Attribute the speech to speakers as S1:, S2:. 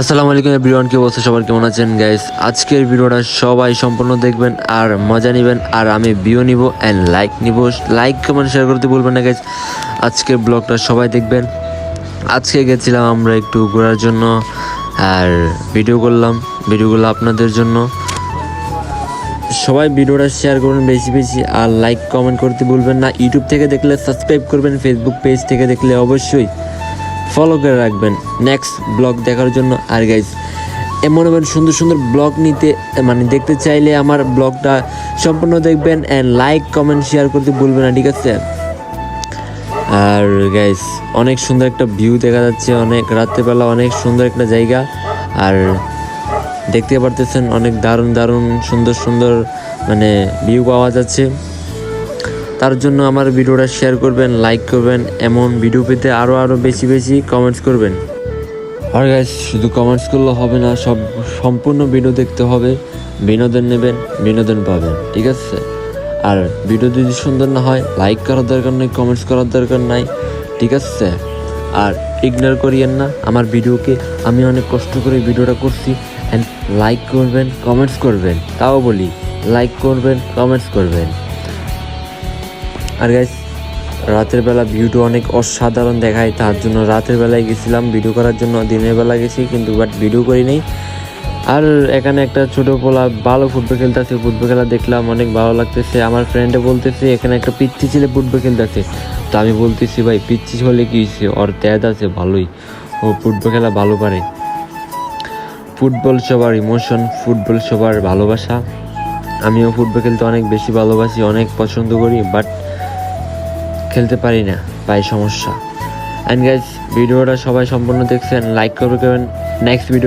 S1: আসসালামু আলাইকুম এভরিওয়ান, কি অবস্থা? সবার কেমন আছেন? গাইস আজকের ভিডিওটা সবাই সম্পূর্ণ দেখবেন আর মজা নেবেন। আর আমি ভিউ নিব অ্যান্ড লাইক নিব। লাইক কমেন্ট শেয়ার করতে বলবেন না গাইস আজকের ব্লগটা সবাই দেখবেন। আজকে গেছিলাম আমরা একটু ঘোরার জন্য আর ভিডিও করলাম। ভিডিওগুলো আপনাদের জন্য। সবাই ভিডিওটা শেয়ার করবেন বেশি বেশি আর লাইক কমেন্ট করতে ভুলবেন না। ইউটিউব থেকে দেখলে সাবস্ক্রাইব করবেন ফেসবুক পেজ থেকে দেখলে অবশ্যই। ফলো করে রাখবেন। নেক্সট ব্লগ দেখার জন্য। আর গাইজ এমন এমন সুন্দর সুন্দর ব্লগ নিতে মানে দেখতে চাইলে আমার ব্লগটা সম্পূর্ণ দেখবেন অ্যান্ড লাইক কমেন্ট শেয়ার করতে ভুলবেন না, ঠিক আছে? আর গাইস অনেক সুন্দর একটা ভিউ দেখা যাচ্ছে, অনেক রাত্রেবেলা অনেক সুন্দর একটা জায়গা। আর দেখতে পারতেছেন অনেক দারুণ দারুণ সুন্দর সুন্দর মানে ভিউ পাওয়া যাচ্ছে। তার জন্য আমার ভিডিওটা শেয়ার করবেন লাইক করবেন, এমন ভিডিও পেতে আরও আরও বেশি বেশি কমেন্টস করবেন। আর গাইস শুধু কমেন্টস করলে হবে না, সব, সম্পূর্ণ ভিডিও দেখতে হবে। বিনোদন নেবেন, বিনোদন পাবেন, ঠিক আছে? আর ভিডিও যদি সুন্দর না হয় লাইক করার দরকার নেই কমেন্টস করার দরকার নাই, ঠিক আছে? আর ইগনোর করিয়েন না, আমার ভিডিওকে আমি অনেক কষ্ট করে ভিডিওটা করছি অ্যান্ড লাইক করবেন কমেন্টস করবেন, তাও বলি লাইক করবেন কমেন্টস করবেন। আর গাইস রাতের বেলা ভিউটা অনেক অসাধারণ দেখায়, তার জন্য রাতের বেলায় গেছিলাম ভিডিও করার জন্য দিনের বেলা গেছি, কিন্তু বাট ভিডিও করি নেই। আর এখানে একটা ছোট পোলা ভালো ফুটবল খেলতেছে, ফুটবল খেলা দেখলাম, অনেক ভালো লাগতেছে। আমার ফ্রেন্ডে বলতেছে, এখানে একটা পিচ্ছি ছেলে ফুটবল খেলতেছে। তো আমি বলতেছি, ভাই, পিচ্ছি হলে কি হয়েছে ওর ত্যাদ আছে, ভালোই। ও ফুটবল খেলা ভালো পারে। ফুটবল সবার ইমোশন ফুটবল সবার ভালোবাসা। আমিও ফুটবল খেলতে অনেক বেশি ভালোবাসি, অনেক পছন্দ করি বাট খেলতে পারি না পাই সমস্যা। অ্যান্ড গাইজ ভিডিওটা সবাই সম্পূর্ণ দেখছেন লাইক করবেন। Next video